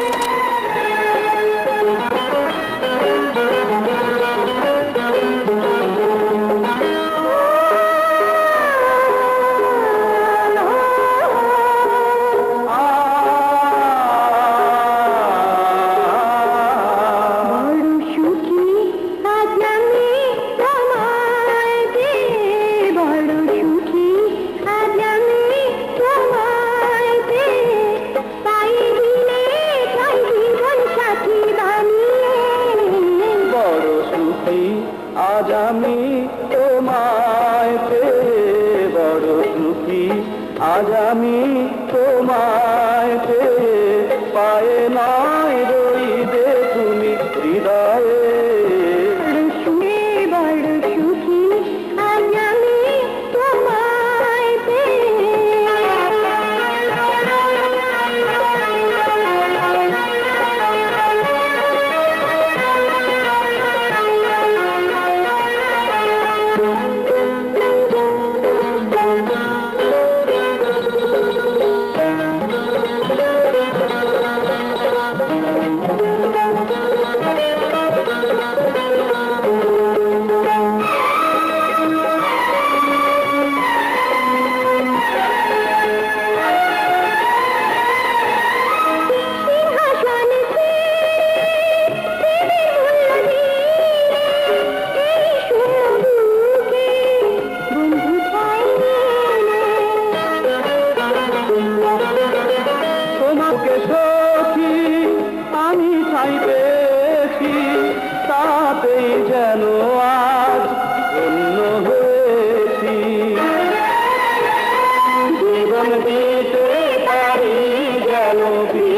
you. সুখী আজ আমি তোমায় পেয়ে বড় সুখী আজ আমি তোমায় পেয়ে পায়ে নয় সখী আমি চাই পেয়েছি তাতেই যেন আজ অন্য হয়েছি। জীবন দিতে পারি যেন দিয়ে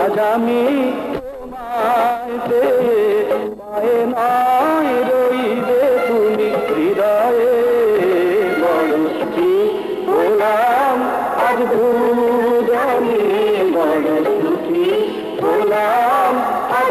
আজ আমি তোমায় পায়ে রইবে তুমি হৃদয়ে বড়ি বলাম আজ ভূমি বড় বলাম আজ